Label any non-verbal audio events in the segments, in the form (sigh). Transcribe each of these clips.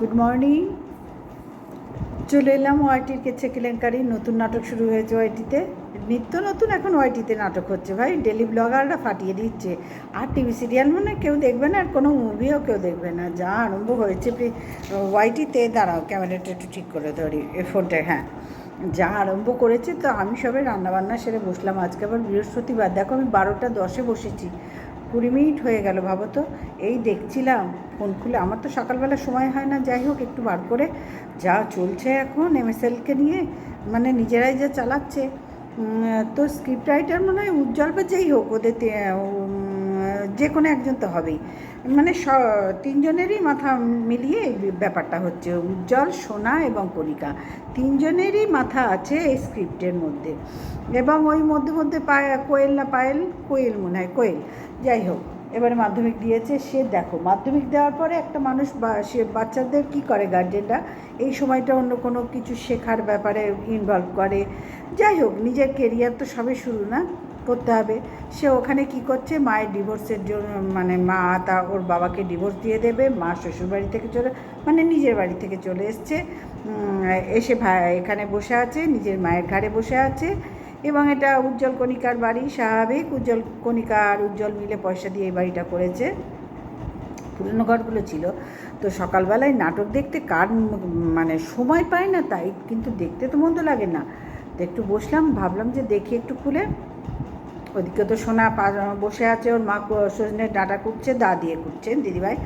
Good morning চলে এলাম ওয়াইটির কেছে কেলেঙ্কারি। নতুন নাটক শুরু হয়েছে ওয়াইটিতে নিত্য নতুন এখন ওয়াইটিতে নাটক হচ্ছে ভাই। ডেলি ব্লগাররা ফাটিয়ে দিচ্ছে। আর টিভি সিরিয়াল মানে কেউ দেখবে না, আর কোনো মুভিও কেউ দেখবে না। যা আরম্ভ হয়েছে ওয়াইটিতে দাঁড়াও ক্যামেরাটা একটু ঠিক করে ধরি। এ ফোনটা হ্যাঁ। যা আরম্ভ করেছে, তো আমি সবে রান্নাবান্না সেরে বসলাম। আজকে আবার বৃহস্পতিবার। দেখো আমি বারোটা দশে বসেছি। কুড়ি মিনিট হয়ে গেল, ভাবো তো। এই দেখছিলাম, ফোন খুলে। আমার তো সকালবেলা সময় হয় না, যাই হোক, একটু বার করে। যা চলছে এখন এমএসএলকে নিয়ে মানে নিজেরাই যা চালাচ্ছে। তো স্ক্রিপ্ট রাইটার মনে হয় উজ্জ্বল বা যেই হোক, ওদের যে কোনো একজন তো হবেই। মানে স, তিনজনেরই মাথা মিলিয়ে এই ব্যাপারটা হচ্ছে। উজ্জ্বল, সোনা এবং কণিকা। তিনজনেরই মাথা আছে এই স্ক্রিপ্টের মধ্যে। এবং ওই মধ্যে মধ্যে পায়ে, কোয়েল না পায়েল? কোয়েল মনে হয়, কোয়েল। যাই হোক, এবারে মাধ্যমিক দিয়েছে, সে দেখো। মাধ্যমিক দেওয়ার পরে একটা মানুষ বা, সে বাচ্চাদের কি করে গার্জেনরা এই সময়টা অন্য কোনো কিছু শেখার ব্যাপারে ইনভলভ করে। যাই হোক, নিজের কেরিয়ার তো সবে শুরু না? করতে হবে। সে ওখানে কি করছে? মায়ের ডিভোর্সের জন্য মানে মা তা ওর বাবাকে ডিভোর্স দিয়ে দেবে, মা শ্বশুরবাড়ি থেকে চলে মানে নিজের বাড়ি থেকে চলে এসছে। এসে এখানে বসে আছে, নিজের মায়ের ঘাড়ে বসে আছে। এবং এটা উজ্জ্বল কণিকার বাড়ি, স্বাভাবিক। উজ্জ্বল কণিকা আর উজ্জ্বল মিলে পয়সা দিয়ে এই বাড়িটা করেছে। পুরনো ঘরগুলো ছিল। তো সকালবেলায় নাটক দেখতে কার মানে সময় পায় না তাই, কিন্তু দেখতে তো মন্দ লাগে না। তো একটু বসলাম, ভাবলাম যে দেখি একটু খুলে। ওদিকে তো সোনা বসে আছে, ওর মা সজনের ডাঁটা কুটছে দা দিয়ে কুটছেন দিদিভাই।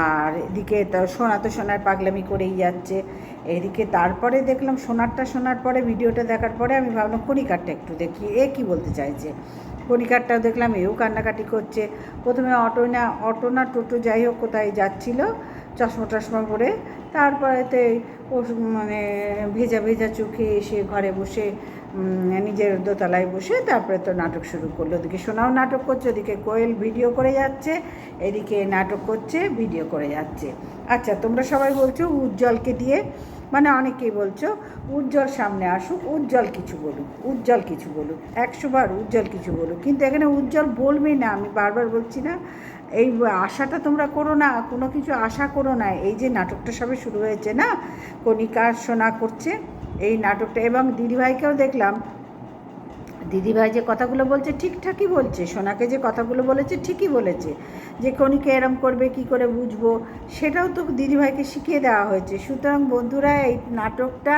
আর এদিকে সোনা তো সোনার পাগলামি করেই যাচ্ছে। এদিকে তারপরে দেখলাম সোনারটা শোনার পরে ভিডিওটা দেখার পরে আমি ভাবলাম কণিকারটা একটু দেখি, এ কি বলতে চাইছে? কণিকারটাও দেখলাম, এও কান্নাকাটি করছে। প্রথমে অটো না অটো না টোটো যাই হোক, কোথায় যাচ্ছিল, চশমা টশমা পরে। তারপরেতে ও মানে ভেজা ভেজা চোখে এসে ঘরে বসে নিজের দোতলায় বসে তারপরে তো নাটক শুরু করল। ওদিকে সোনাও নাটক করছে, ওদিকে কোয়েল ভিডিও করে যাচ্ছে, এদিকে নাটক করছে, ভিডিও করে যাচ্ছে। আচ্ছা তোমরা সবাই বলছো উজ্জ্বলকে দিয়ে মানে অনেকেই বলছো উজ্জ্বল সামনে আসুক, উজ্জ্বল কিছু বলুক, উজ্জ্বল কিছু বলুক, একশো বার উজ্জ্বল কিছু বলুক। কিন্তু এখানে উজ্জ্বল বলবেই না, আমি বারবার বলছি না, এই আশাটা তোমরা করো না, কোনো কিছু আশা করো না, এই যে নাটকটা সবে শুরু হয়েছে না, কণিকা সোনা করছে এই নাটকটা। এবং দিদিভাইকেও দেখলাম। দিদিভাই যে কথাগুলো বলছে ঠিকঠাকই বলছে। সোনাকে যে কথাগুলো বলেছে, ঠিকই বলেছে। যে কণিকে এরম করবে, কি করে বুঝব? সেটাও তো দিদিভাইকে শিখিয়ে দেওয়া হয়েছে। সুতরাং বন্ধুরা, এই নাটকটা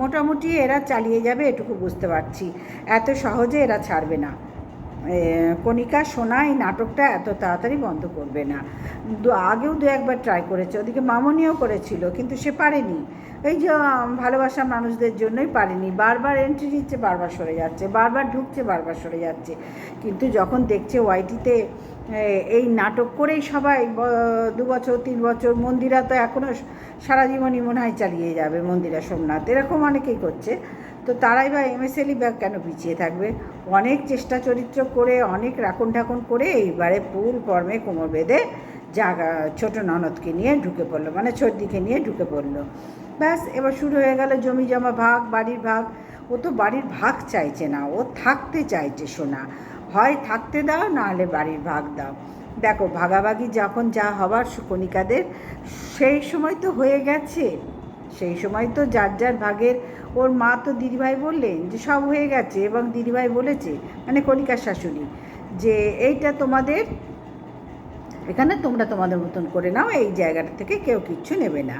মোটামুটি এরা চালিয়ে যাবে, এটুকু বুঝতে পারছি। এত সহজে এরা ছাড়বে না। কণিকা, সোনা, এই নাটকটা এত তাড়াতাড়ি বন্ধ করবে না। আগেও দু একবার ট্রাই করেছে। ওদিকে মামনিও করেছিল, কিন্তু সে পারেনি। এই যে ভালোবাসা মানুষদের জন্যই পারেনি। বারবার এন্ট্রি দিচ্ছে বারবার সরে যাচ্ছে। বারবার ঢুকছে, বারবার সরে যাচ্ছে। কিন্তু যখন দেখছে ওয়াইটিতে এই নাটক করেই সবাই দু বছর, তিন বছর, মন্দিরা তো এখনও সারা জীবনই মনে হয় চালিয়ে যাবে মন্দিরা সোমনাথ। এরকম অনেকেই করছে। তো তারাই বা এমএসএলই বা কেন পিছিয়ে থাকবে? অনেক চেষ্টা চরিত্র করে, অনেক রাখুন ঠাকুন করে এইবারে পুল কর্মে কোমর বেঁধে জাগা, ছোটো ননদকে নিয়ে ঢুকে পড়ল। মানে ছোটদিকে নিয়ে ঢুকে পড়ল। ব্যাস, এবার শুরু হয়ে গেল জমি জমা ভাগ, বাড়ির ভাগ। ও তো বাড়ির ভাগ চাইছে না, ও থাকতে চাইছে সোনা। হয় থাকতে দাও, নাহলে বাড়ির ভাগ দাও। দেখো, ভাগাভাগি যখন যা হবার কণিকাদের সেই সময় তো হয়ে গেছে। সেই সময় তো যার যার ভাগের, ওর মা তো দিদিভাই বললেন যে সব হয়ে গেছে এবং দিদিভাই বলেছে মানে কণিকার শাশুড়ি, যে এইটা তোমাদের, এখানে তোমরা তোমাদের মতন করে নাও, এই জায়গাটা থেকে কেউ কিচ্ছু নেবে না।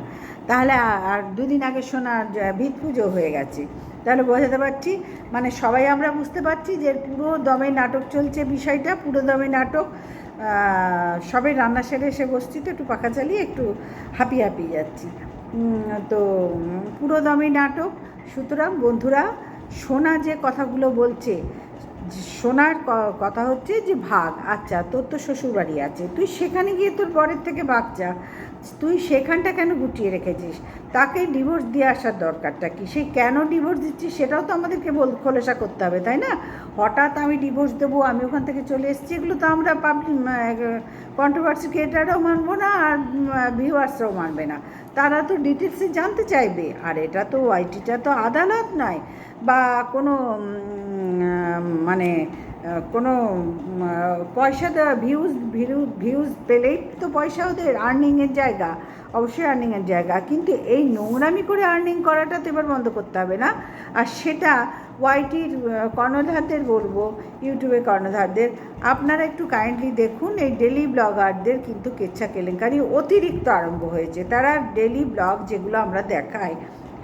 তাহলে আর দুদিন আগে সোনার ভিত পুজো হয়ে গেছে। তাহলে বোঝাতে পারছি মানে সবাই আমরা বুঝতে পারছি যে পুরো দমে নাটক চলছে বিষয়টা, পুরো দমে নাটক সবাই রান্না সেরে এসে বসছি তো, একটু পাখা চালিয়ে একটু হাঁপি হাঁপি যাচ্ছি। তো পুরো দমে নাটক, সুতরাং বন্ধুরা, সোনা যে কথাগুলো বলছে সোনার কথা হচ্ছে যে ভাগ। আচ্ছা তোর তো শ্বশুরবাড়ি আছে। তুই সেখানে গিয়ে তোর বরের থেকে ভাগ চা তুই সেখানটা কেন গুটিয়ে রেখেছিস? তাকে ডিভোর্স দিয়ে আসার দরকারটা কি? সে কেন ডিভোর্স দিচ্ছিস সেটাও তো আমাদেরকে বল, খোলাসা করতে হবে, তাই না? হঠাৎ আমি ডিভোর্স দেবো, আমি ওখান থেকে চলে এসেছি, এগুলো তো আমরা পাবলিক কন্ট্রোভার্সি ক্রিয়েটাররাও মানবো না আর ভিউয়ার্সরাও মানবে না। তারা তো ডিটেলসে জানতে চাইবে। আর এটা তো ওয়াইটিটা তো আদালত নয়। বা কোনো মানে কোনো পয়সা দেওয়া ভিউজ ভিউজ পেলেই তো পয়সা ওদের আর্নিংয়ের জায়গা, অবশ্যই আর্নিংয়ের জায়গা। কিন্তু এই নোংরামি করে আর্নিং করাটা তো এবার বন্ধ করতে হবে না। আর সেটা ওয়াইটির কর্ণধারদের বলব ইউটিউবে কর্ণধারদের, আপনারা একটু কাইন্ডলি দেখুন, এই ডেলি ব্লগারদের কিন্তু কেচ্ছা কেলেঙ্কারি অতিরিক্ত আরম্ভ হয়েছে। তারা ডেলি ব্লগ যেগুলো আমরা দেখাই,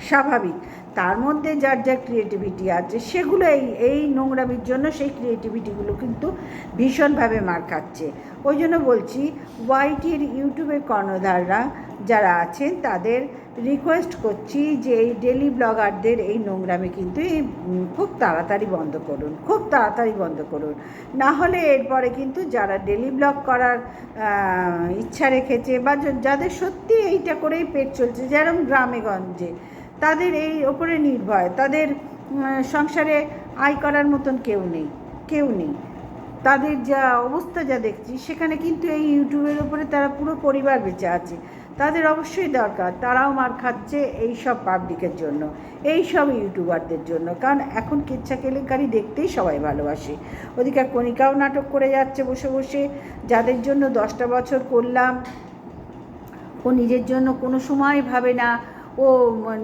স্বাভাবিক। তার মধ্যে যার যা ক্রিয়েটিভিটি আছে, সেগুলো এই এই নোংরামির জন্য সেই ক্রিয়েটিভিটিগুলো কিন্তু ভীষণভাবে মার খাচ্ছে। ওই জন্য বলছি ওয়াইটির ইউটিউবের কর্ণধাররা যারা আছেন, তাদের রিকোয়েস্ট করছি যে এই ডেলি ব্লগারদের এই নোংরামি কিন্তু এই খুব তাড়াতাড়ি বন্ধ করুন, খুব তাড়াতাড়ি বন্ধ করুন। না হলে এরপরে কিন্তু যারা ডেলি ব্লগ করার ইচ্ছা রেখেছে বা যাদের সত্যি এইটা করেই পেট চলছে যেরকম গ্রামে গঞ্জে তাদের এই ওপরে নির্ভর তাদের সংসারে আয় করার মতন কেউ নেই কেউ নেই। তাদের যা অবস্থা যা দেখছি, সেখানে কিন্তু এই ইউটিউবের উপরে তারা পুরো পরিবার বেঁচে আছে। তাদের অবশ্যই দরকার, তারাও মার খাচ্ছে এই সব পাবলিকের জন্য, এই সব ইউটিউবারদের জন্য। কারণ এখন কেচ্ছা কেলেঙ্কারি দেখতেই সবাই ভালোবাসে। ওদিকে কণিকাও নাটক করে যাচ্ছে বসে বসে, যাদের জন্য দশটা বছর করলাম, ও নিজের জন্য কোনো সময় ভাবে না ও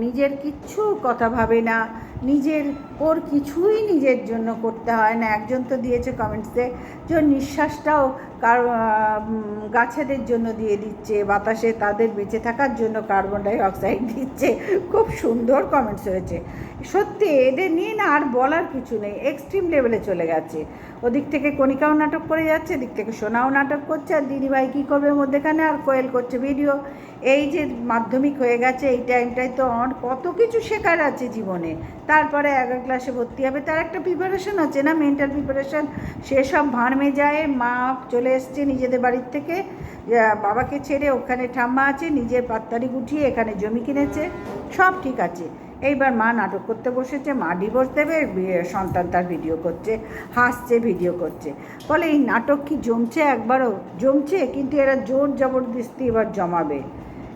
নিজের কিচ্ছু কথা ভাবে না। নিজের, ওর কিছুই নিজের জন্য করতে হয় না। একজন তো দিয়েছে কমেন্টসে যে নিঃশ্বাসটাও কার গাছেদের জন্য দিয়ে দিচ্ছে, বাতাসে তাদের বেঁচে থাকার জন্য কার্বন ডাই অক্সাইড দিচ্ছে। খুব সুন্দর কমেন্টস হয়েছে। সত্যি এদের নিয়ে না আর বলার কিছু নেই। এক্সট্রিম লেভেলে চলে গেছে। ওদিক থেকে কণিকাও নাটক করে যাচ্ছে এদিক থেকে সোনাও নাটক করছে। আর দিদিভাই কী করবে মধ্যেখানে? আর কোয়েল করছে ভিডিও এই যে মাধ্যমিক হয়ে গেছে, এই টাইমটায় তো আমার কত কিছু শেখার আছে জীবনে। তারপরে এগারো ক্লাসে ভর্তি হবে, তার একটা প্রিপারেশন আছে না? মেন্টাল প্রিপারেশন সেসব ভাঁড়মে যায় মা চলে এসছে নিজেদের বাড়ির থেকে। বাবাকে ছেড়ে ওখানে ঠাম্মা আছে, নিজের পাত্তারি গুটিয়ে এখানে জমি কিনেছে, সব ঠিক আছে। এইবার মা নাটক করতে বসেছে, মা ডিভোর্স দেবে সন্তান তার ভিডিও করছে, হাসছে ভিডিও করছে। বলে এই নাটক কি জমছে একবারও? জমছে, কিন্তু এরা জোর জবরদস্তি এবার জমাবে।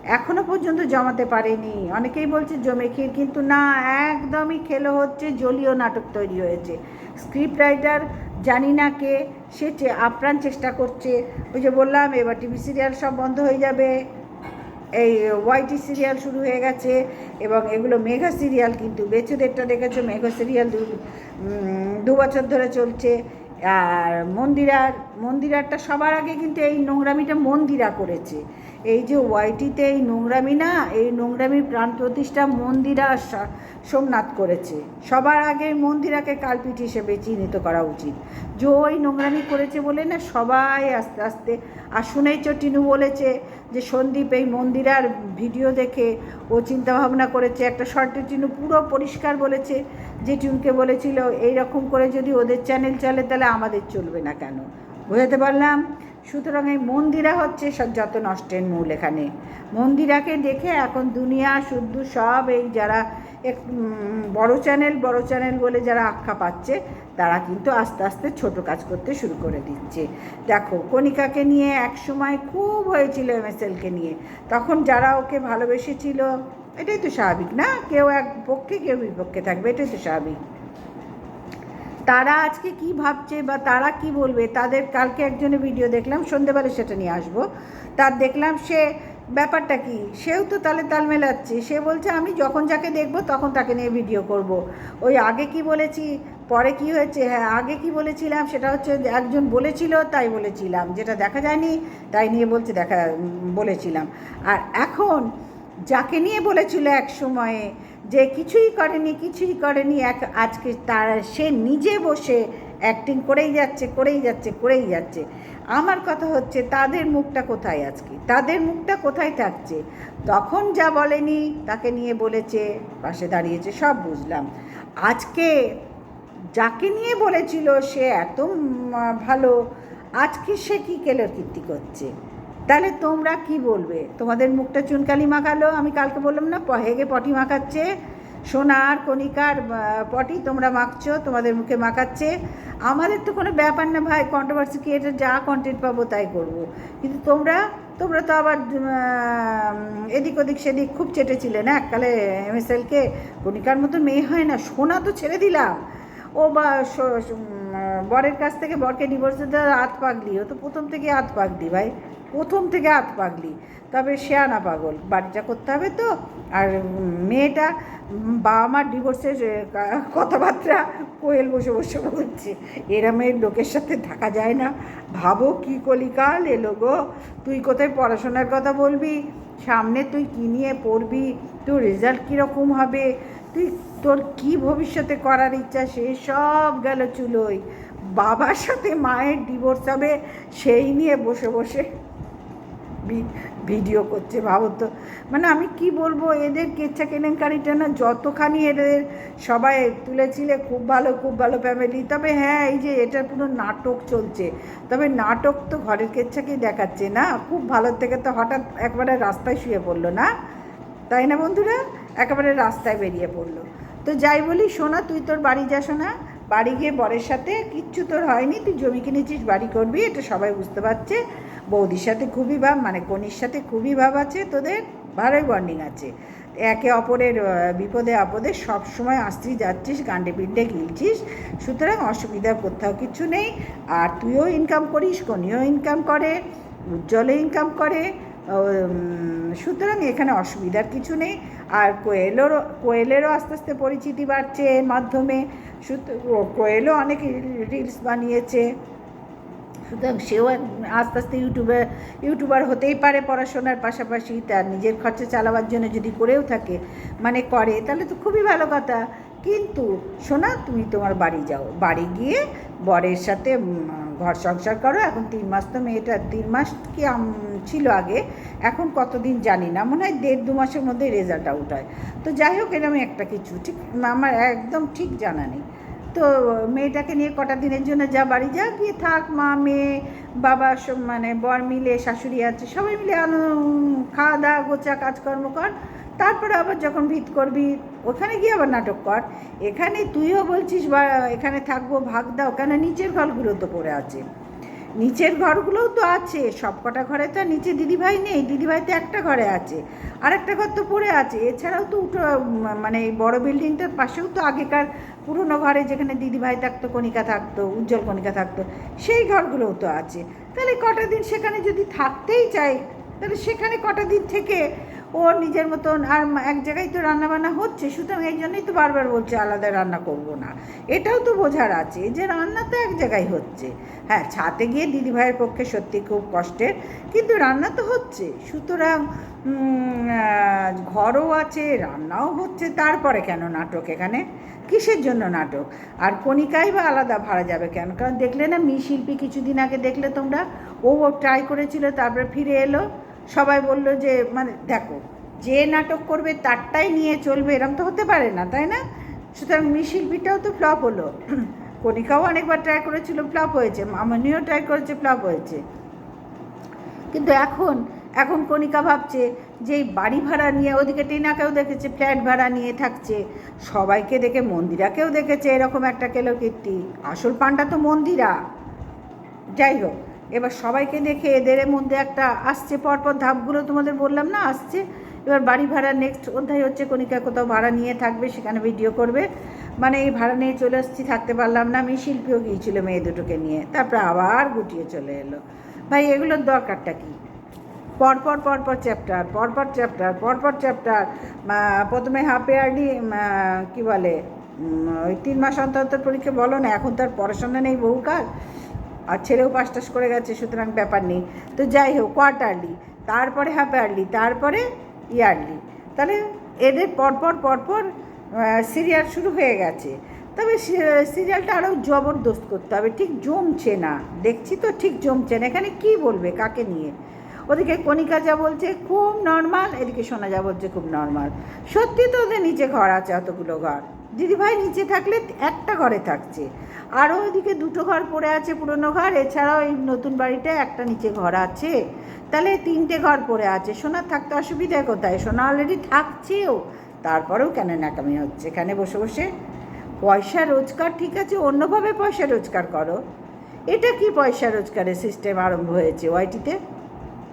এখনও পর্যন্ত জমাতে পারেনি। অনেকেই বলছে, জমে ক্ষীর কিন্তু না, একদমই খেলো হচ্ছে, জলীয় নাটক তৈরি হয়েছে। স্ক্রিপ্ট রাইটার জানি না কে, সে আপ্রাণ চেষ্টা করছে। ওই যে বললাম, এবার টিভি সিরিয়াল সব বন্ধ হয়ে যাবে। এই ওয়াইটি সিরিয়াল শুরু হয়ে গেছে এবং এগুলো মেঘা সিরিয়াল কিন্তু বেচুদেরটা দেখেছ, মেঘা সিরিয়াল দু বছর ধরে চলছে। আর মন্দিরার, মন্দিরারটা সবার আগে কিন্তু এই নোংরামিটা মন্দিরা করেছে। এই যে ওয়াইটিতে এই নোংরামি না, এই নোংরামির প্রাণ প্রতিষ্ঠা মন্দিরা সোমনাথ করেছে। সবার আগে মন্দিরাকে কালপিট হিসেবে চিহ্নিত করা উচিত। যে ওই নোংরামি করেছে বলে না সবাই আস্তে আস্তে, আর শুনেইছ টিনু বলেছে যে সন্দীপ এই মন্দিরার ভিডিও দেখে ও চিন্তা ভাবনা করেছে। একটা শর্টে টিনু পুরো পরিষ্কার বলেছে, যে টিনুকে বলেছিল এই রকম করে যদি ওদের চ্যানেল চলে তাহলে আমাদের চলবে না কেন? বোঝাতে পারলাম? সুতরাং এই মন্দিরা হচ্ছে সব যত নষ্টের মূল এখানে। মন্দিরাকে দেখে এখন দুনিয়া, শুদ্ধ সব এই যারা এক বড় চ্যানেল বড় চ্যানেল বলে যারা আখ্যা পাচ্ছে, তারা কিন্তু আস্তে আস্তে ছোট কাজ করতে শুরু করে দিচ্ছে। দেখো, কণিকাকে নিয়ে এক সময় খুব হয়েছিল এম এমএসএলকে নিয়ে। তখন যারা ওকে ভালোবেসেছিল, এটাই তো স্বাভাবিক না? কেউ এক পক্ষে, কেউ বিপক্ষে থাকবে, এটাই তো স্বাভাবিক। তারা আজকে কি ভাবছে বা তারা কি বলবে, তাদের কালকে একজনের ভিডিও দেখলাম, সন্ধেবেলা সেটা নিয়ে আসব। তার দেখলাম সে, ব্যাপারটা কি? সেও তো তালে তাল মেলাচ্ছে। সে বলছে, আমি যখন যাকে দেখব তখন তাকে নিয়ে ভিডিও করব। ওই আগে কি বলেছি, পরে কি হয়েছে? হ্যাঁ আগে কি বলেছিলাম সেটা হচ্ছে একজন বলেছিল, তাই বলেছিলাম। যেটা দেখা যায়নি, তাই নিয়ে বলছে, দেখা বলেছিলাম। আর এখন, যাকে নিয়ে বলেছিল এক সময়ে যে কিছুই করেনি কিছুই করেনি, এক আজকে তার, সে নিজে বসে অ্যাক্টিং করেই যাচ্ছে করেই যাচ্ছে করেই যাচ্ছে। আমার কথা হচ্ছে, তাদের মুখটা কোথায় আজকে? তাদের মুখটা কোথায় থাকছে? তখন যা বলেনি, তাকে নিয়ে বলেছে, পাশে দাঁড়িয়েছে, সব বুঝলাম। আজকে যাকে নিয়ে বলেছিল, সে এত ভালো। আজকে সে কী কেলোর কীর্তি করছে? তাহলে তোমরা কি বলবে? তোমাদের মুখটা চুনকালি মাখালো, আমি কালকে বললাম না হেগে পটি মাখাচ্ছে, সোনার কণিকার পটি তোমরা মাখছো, তোমাদের মুখে মাখাচ্ছে। আমাদের তো কোনো ব্যাপার না ভাই কন্ট্রোভার্সি ক্রিয়েটার যা কন্টেন্ট পাবো তাই করব। কিন্তু তোমরা তোমরা তো আবার এদিক ওদিক সেদিক খুব চেটেছিলে না? এককালে এম এস এলকে কণিকার মতো মেয়ে হয় না, সোনা তো ছেড়ে দিলাম। ও বা বরের কাছ থেকে বরকে ডিভোর্স দিতে হাত পাগলি, ও তো প্রথম থেকে হাত পাগলি ভাই। প্রথম থেকে হাত পাগলি। তবে আনা পাগল। বাড়িটা করতে হবে তো। আর মেয়েটা, বাবা মার ডিভোর্সের কথাবার্তা কোয়েল বসে বসে বলছে। এরমের লোকের সাথে থাকা যায় না। ভাবো কি কলিকাল এলো গো। তুই কোথায় পড়াশোনার কথা বলবি? সামনে তুই কী নিয়ে পড়বি? তোর রেজাল্ট কীরকম হবে? তুই, তোর কি ভবিষ্যতে করার ইচ্ছা? সে সব গেল চুলোই বাবার সাথে মায়ের ডিভোর্স হবে, সেই নিয়ে বসে বসে ভিডিও করছে ভাবো তো মানে আমি কি বলব, এদের কেচ্ছা কেলেঙ্কারিটা না যতখানি এদের সবাই তুলেছিলে, খুব ভালো খুব ভালো ফ্যামিলি তবে হ্যাঁ এই যে এটার পুরো নাটক চলছে। তবে নাটক তো ঘরের কেচ্ছাকেই দেখাচ্ছে না। খুব ভালো থেকে তো হঠাৎ একবারে রাস্তায় শুয়ে পড়ল না? তাই না বন্ধুরা? একেবারে রাস্তায় বেরিয়ে পড়ল। তো যাই বলি শোনা তুই তোর বাড়ি যা শোনা বাড়ি গিয়ে বরের সাথে, কিচ্ছু তোর হয়নি। তুই জমি কিনেছিস, বাড়ি করবি, এটা সবাই বুঝতে পারছে। বৌদির সাথে খুবই ভাব মানে কনির সাথে খুবই ভাব আছে, তোদের ভালোই বন্ডিং আছে। একে অপরের বিপদে আপদে সব সময় আসছিস যাচ্ছিস গান্ডে পিণ্ডে গিলছিস, সুতরাং অসুবিধার কোথাও কিছু নেই। আর তুইও ইনকাম করিস, কনিও ইনকাম করে উজ্জ্বলে ইনকাম করে সুতরাং এখানে অসুবিধার কিছু নেই। আর কোয়েলেরও কোয়েলেরও আস্তে আস্তে পরিচিতি বাড়ছে এর মাধ্যমে। কোয়েলও অনেক রিলস বানিয়েছে। সুতরাং সেও আস্তে আস্তে ইউটিউবে, ইউটিউবার হতেই পারে পড়াশোনার পাশাপাশি, তার নিজের খরচা চালাবার জন্য যদি করেও থাকে মানে করে, তাহলে তো খুবই ভালো কথা। কিন্তু শোনা তুমি তোমার বাড়ি যাও। বাড়ি গিয়ে বরের সাথে ঘর সংসার করো। এখন তিন মাস তো মেয়েটা, তিন মাস কি ছিল আগে। এখন কতদিন জানি না। মনে হয় দেড় দু মাসের মধ্যে রেজাল্ট আউট হয়। তো যাই হোক এরকম একটা কিছু। ঠিক, আমার একদম ঠিক জানা নেই। তো মেয়েটাকে নিয়ে কটা দিনের জন্য যা বাড়ি যা, গিয়ে থাক, মা, মেয়ে, বাবা সব মানে বর মিলে, শাশুড়ি আছে, সবাই মিলে খাওয়া দাওয়া গোচা কাজকর্ম কর। তারপরে আবার যখন ভিত করবি, ওখানে গিয়ে আবার নাটক কর। এখানে তুইও বলছিস, বা এখানে থাকব, ভাগ দাও, কেন? নিচের ঘরগুলো তো পড়ে আছে। নিচের ঘরগুলোও তো আছে সব কটা ঘরে তো নিচে দিদিভাই নেই, দিদিভাই তো একটা ঘরে আছে আর একটা ঘর তো পড়ে আছে, এছাড়াও তো উঠো মানে এই বড় বিল্ডিংটার পাশেও তো আগেকার পুরনো ঘরে যেখানে দিদিভাই থাকতো, কণিকা থাকতো, উজ্জ্বল কণিকা থাকতো, সেই ঘরগুলোও তো আছে, তাহলে কটা দিন সেখানে যদি থাকতেই চাই তাহলে সেখানে কটা দিন থেকে ওর নিজের মতন আর এক জায়গায় তো রান্নাবান্না হচ্ছে, সুতরাং এই জন্যই তো বারবার বলছে আলাদা রান্না করব না। এটাও তো বোঝার আছে যে রান্না তো এক জায়গায় হচ্ছে। হ্যাঁ ছাতে গিয়ে দিদিভাইয়ের পক্ষে সত্যি খুব কষ্টের, কিন্তু রান্না তো হচ্ছে। সুতরাং ঘরও আছে, রান্নাও হচ্ছে, তারপরে কেন নাটক এখানে? কিসের জন্য নাটক? আর কণিকাই বা আলাদা ভাড়া যাবে কেন? কারণ দেখলে না মি শিল্পী কিছুদিন আগে দেখলে তোমরা ও ট্রাই করেছিল, তারপরে ফিরে এলো। সবাই বলল যে মানে দেখো, যে নাটক করবে তারটাই নিয়ে চলবে, এরম তো হতে পারে না, তাই না? সুতরাং মি শিল্পীটাও তো ফ্লপ হলো। (clears throat) কণিকাও অনেকবার ট্রাই করেছিল, ফ্লপ হয়েছে। মামনিও ট্রাই করেছে, ফ্লপ হয়েছে। কিন্তু এখন এখন কণিকা ভাবছে যে বাড়ি ভাড়া নিয়ে, ওদিকে টিনাকেও দেখেছে, ফ্ল্যাট ভাড়া নিয়ে থাকছে, সবাইকে দেখে মন্দিরাকেও দেখেছে, এরকম একটা কেলো কীর্তি। আসল পান্ডা তো মন্দিরা। যাই হোক এবার সবাইকে দেখে এদের মধ্যে একটা আসছে, পরপর ধাপগুলো তোমাদের বললাম না, আসছে। এবার বাড়ি ভাড়া নেক্সট অধ্যায় হচ্ছে কণিকা কোথাও ভাড়া নিয়ে থাকবে, সেখানে ভিডিও করবে। মানে এই ভাড়া নিয়ে চলে আসছি, থাকতে পারলাম না, আমি শিল্পীও গিয়েছিল মেয়ে দুটোকে নিয়ে, তারপরে আবার গুটিয়ে চলে এলো। ভাই, এগুলোর দরকারটা কী? পরপর পরপর চ্যাপ্টার পরপর চ্যাপ্টার পরপর চ্যাপ্টার প্রথমে হাফ ইয়ারলি কী বলে ওই তিন মাস অন্তর অন্তর পরীক্ষা বলো না, এখন তার পড়াশোনা নেই বহুকাল। আর ছেলেও পাস টাস করে গেছে, সুতরাং ব্যাপার নেই। তো যাই হোক কোয়ার্টারলি তারপরে হাফ ইয়ারলি তারপরে ইয়ারলি তাহলে এদের পরপর পরপর সিরিয়াল শুরু হয়ে গেছে। তবে সিরিয়ালটা আরও জবরদস্ত করতে হবে, ঠিক জমছে না। দেখছি তো ঠিক জমছে না। এখানে কি বলবে, কাকে নিয়ে? ওদিকে কণিকা যা বলছে, খুব নর্মাল এদিকে শোনা যা বলছে, খুব নর্মাল সত্যি তো ওদের নিচে ঘর আছে অতগুলো ঘর। দিদিভাই নিচে থাকলে একটা ঘরে থাকছে। আরও ওইদিকে দুটো ঘর পড়ে আছে পুরনো ঘর, এছাড়াও এই নতুন বাড়িতে একটা নিচে ঘর আছে। তাহলে তিনটে ঘর পড়ে আছে। সোনার থাকতে অসুবিধা কোথায়? সোনা অলরেডি থাকছেও। তারপরেও কেন ন্যাকামি হচ্ছে? এখানে বসে বসে পয়সা রোজগার, ঠিক আছে, অন্যভাবে পয়সা রোজগার করো। এটা কি পয়সা রোজগারের সিস্টেম আরম্ভ হয়েছে? ওয়াইটিতে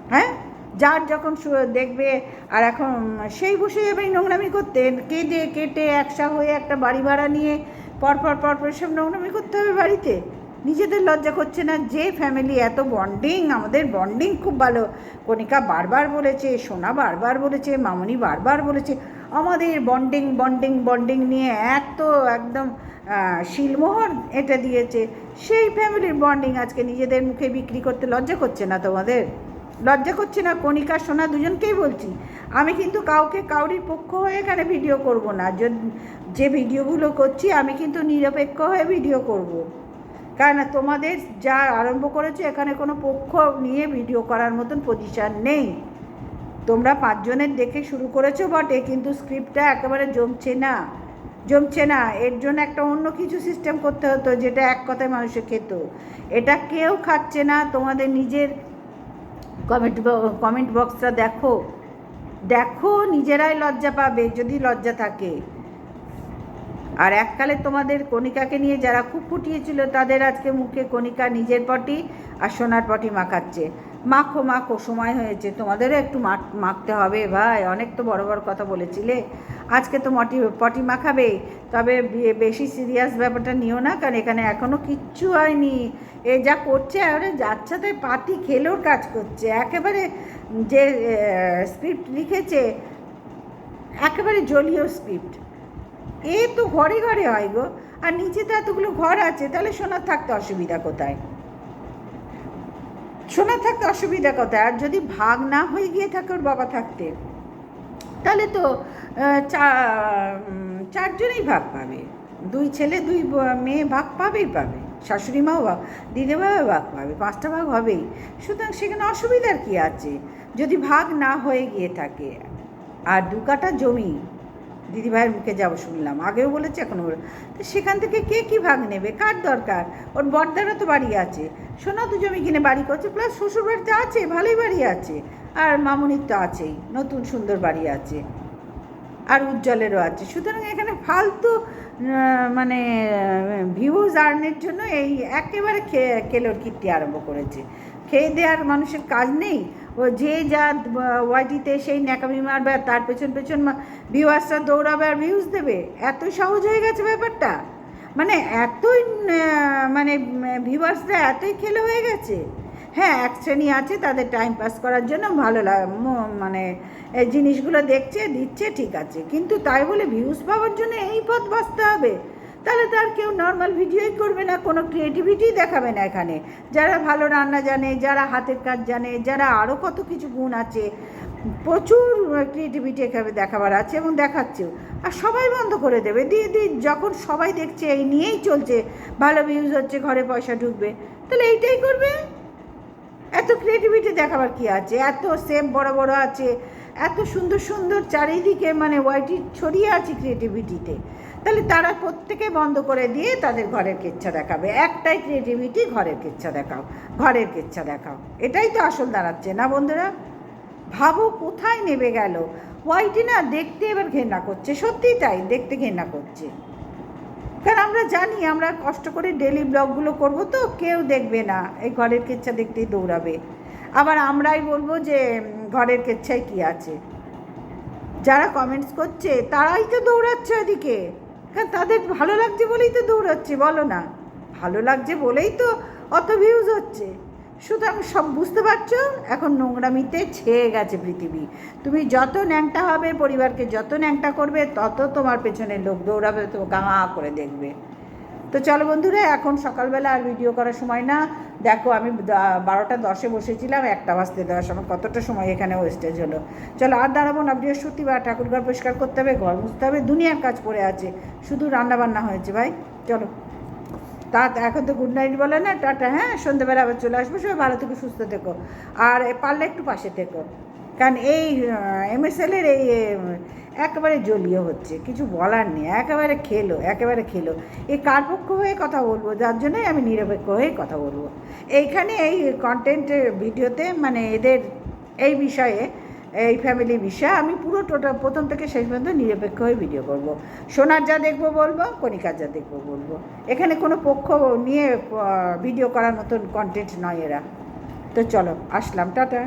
হ্যাঁ? যার যখন দেখবে, আর এখন সেই বসে যাবে নোংরামি করতে। কেটে কেটে একসা হয়ে একটা বাড়ি ভাড়া নিয়ে পরপর পরপর সব নোংরামি করতে হবে বাড়িতে। নিজেদের লজ্জা করছে না যে ফ্যামিলি এত বন্ডিং আমাদের বন্ডিং খুব ভালো। কণিকা বারবার বলেছে, সোনা বারবার বলেছে, মামনি বারবার বলেছে। আমাদের বন্ডিং বন্ডিং বন্ডিং নিয়ে এত একদম শিলমোহর এটা দিয়েছে। সেই ফ্যামিলির বন্ডিং আজকে নিজেদের মুখে বিক্রি করতে লজ্জা করছে না তোমাদের? লজ্জা করছে না, কণিকা, সোনা দুজনকেই বলছি। আমি কিন্তু কাউকে কাউরির পক্ষ হয়ে এখানে ভিডিও করব না। যে- ভিডিওগুলো করছি, আমি কিন্তু নিরপেক্ষ হয়ে ভিডিও করব। কারণ তোমাদের যা আরম্ভ করেছ, এখানে কোনো পক্ষ নিয়ে ভিডিও করার মতন পজিশান নেই। তোমরা পাঁচজনের দেখে শুরু করেছ বটে, কিন্তু স্ক্রিপ্টটা একেবারে জমছে না। জমছে না। এর জন্য একটা অন্য কিছু সিস্টেম করতে হতো, যেটা এক কথায় মানুষে খেত। এটা কেউ খাচ্ছে না, তোমাদের নিজের কমেন্ট কমেন্ট বক্সটা দেখো। দেখো, নিজেরাই লজ্জা পাবে যদি লজ্জা থাকে। আর এককালে তোমাদের কণিকাকে নিয়ে যারা খুব ফুটিয়েছিল, তাদের আজকে মুখে কণিকা নিজের পটি আর সোনার পটি মাখাচ্ছে। মাখো মাখো, সময় হয়েছে। তোমাদেরও একটু মাখ- মাখতে হবে ভাই। অনেক তো বড় বড় কথা বলেছিলে। আজকে তো মটি, পটি মাখাবে। তবে বেশি সিরিয়াস ব্যাপারটা নিও না, কারণ এখানে এখনও কিচ্ছু হয়নি। এ যা করছে, আরে যাচ্ছে তাই পাতি খেলেও কাজ করছে। একেবারে যে স্ক্রিপ্ট লিখেছে, একেবারে জলীয় স্ক্রিপ্ট এ তো ঘরে ঘরে হয় গো। আর নিচে তো এতগুলো ঘর আছে, তাহলে সোনার থাকতে অসুবিধা কোথায়? সোনার থাকতে অসুবিধা কথা আর যদি ভাগ না হয়ে গিয়ে থাকে ওর বাবা থাকতে, তাহলে তো চা- চারজনেই ভাগ পাবে। দুই ছেলে, দুই মেয়ে ভাগ পাবেই পাবে। শাশুড়ি মাও ভাগ দিদিভাইও ভাগ পাবে, পাঁচটা ভাগ হবেই। সুতরাং সেখানে অসুবিধার কি আছে? যদি ভাগ না হয়ে গিয়ে থাকে, আর দু কাটা জমি দিদিভাইয়ের মুখে যাব শুনলাম, আগেও বলেছে এখনও বলে তো সেখান থেকে কে কী ভাগ নেবে? কার দরকার? ওর বর্দারও তো বাড়ি আছে। সোনা তো জমি কিনে বাড়ি করছে প্লাস শ্বশুর বাড়িতে আছে, ভালোই বাড়ি আছে। আর মামুনির তো আছেই, নতুন সুন্দর বাড়ি আছে। আর উজ্জ্বলেরও আছে। সুতরাং এখানে ফালতু মানে ভিউজ আর্নের জন্য এই একেবারে খেয়ে কেলোর কীর্তি আরম্ভ করেছে। খেয়ে দেওয়ার মানুষের কাজ নেই। ও যে যা ওয়াইটিতে সেই ন্যাকামি মারবে আর তার পেছন পেছন ভিউয়ার্সরা দৌড়াবে আর ভিউজ দেবে। এত সহজ হয়ে গেছে ব্যাপারটা। মানে এতই মানে ভিউয়ার্সরা এতই খেলে হয়ে গেছে। হ্যাঁ এক শ্রেণি আছে, তাদের টাইম পাস করার জন্য ভালো লাগে মানে জিনিসগুলো দেখছে, দিচ্ছে, ঠিক আছে। কিন্তু তাই বলে ভিউজ পাওয়ার জন্য এই পথ বাঁচতে হবে। তাহলে তার কেউ নর্মাল ভিডিওই করবে না, কোনো ক্রিয়েটিভিটি দেখাবে না এখানে। যারা ভালো রান্না জানে, যারা হাতের কাজ জানে, যারা আরও কত কিছু গুণ আছে, প্রচুর ক্রিয়েটিভিটি এখানে দেখাবার আছে এবং দেখাচ্ছেও। আর সবাই বন্ধ করে দেবে। দিয়ে দিয়ে যখন সবাই দেখছে এই নিয়েই চলছে, ভালো ভিউজ হচ্ছে, ঘরে পয়সা ঢুকবে, তাহলে এইটাই করবে? এত ক্রিয়েটিভিটি দেখাবার কি আছে? এত সেম বড় বড় আছে, এত সুন্দর সুন্দর চারিদিকে মানে ওয়াইটি ছড়িয়ে আছে ক্রিয়েটিভিটিতে তাহলে তারা প্রত্যেকে বন্ধ করে দিয়ে তাদের ঘরের কেচ্ছা দেখাবে। একটাই ক্রিয়েটিভিটি ঘরের কেচ্ছা দেখাও, ঘরের কেচ্ছা দেখাও। এটাই তো আসল দাঁড়াচ্ছে, না বন্ধুরা? ভাবো, কোথায় নেবে গেল? ওয়াইটি না দেখতে এবার ঘেন্না করছে, সত্যিই তাই, দেখতে ঘেন্না করছে। কারণ আমরা জানি, আমরা কষ্ট করে ডেলি ব্লগগুলো করব তো, কেউ দেখবে না, এই ঘরের কেচ্ছা দেখতেই দৌড়াবে। আবার আমরাই বলব যে ঘরের কেচ্ছায় কি আছে? যারা কমেন্টস করছে, তারাই তো দৌড়াচ্ছে ওদিকে কারণ তাদের ভালো লাগছে বলেই তো দৌড়াচ্ছে, বলো না। ভালো লাগছে বলেই তো অত ভিউজ হচ্ছে। সুতরাং সব বুঝতে পারছ? এখন নোংরামিতে ছেয়ে গেছে পৃথিবী। তুমি যত ন্যাংটা হবে, পরিবারকে যত ন্যাংটা করবে, তত তোমার পেছনে লোক দৌড়াবে, তো গাঁ করে দেখবে। তো চলো বন্ধুরা, এখন সকালবেলা আর ভিডিও করার সময় না। দেখো আমি বারোটা দশে বসেছিলাম, একটা বাজতে দেওয়ার সময় কতটা সময় এখানে ওয়েস্টেজ হলো। চলো আর দাঁড়াবো না বৃহস্পতিবার ঠাকুরঘর পরিষ্কার করতে হবে, ঘর মুছতে হবে, দুনিয়ার কাজ পড়ে আছে, শুধু রান্না বান্না হয়েছে ভাই। চলো। তা এখন তো গুড নাইট বলে না, টাটা হ্যাঁ সন্ধ্যেবেলা আবার চলে আসব, সবাই ভালো থেকে, সুস্থ থেকো। আর পারলে একটু পাশে থেকো। কারণ এই এমএসএলের এই একেবারে জলীয় হচ্ছে, কিছু বলার নেই, একেবারে খেলো একেবারে খেলো। এই কার পক্ষ হয়ে কথা বলব? যার জন্যই আমি নিরপেক্ষ হয়ে কথা বলব। এইখানে এই কন্টেন্ট ভিডিওতে মানে এদের এই বিষয়ে, এই ফ্যামিলি বিষয়ে আমি পুরো টোটাল প্রথম থেকে শেষ পর্যন্ত নিরপেক্ষ হয়ে ভিডিও করব। সোনার যা দেখব বলব, কণিকার যা দেখব বলব। এখানে কোনো পক্ষ নিয়ে ভিডিও করার মতন কন্টেন্ট নয় এরা। তো চলো, আসলাম, টাটা।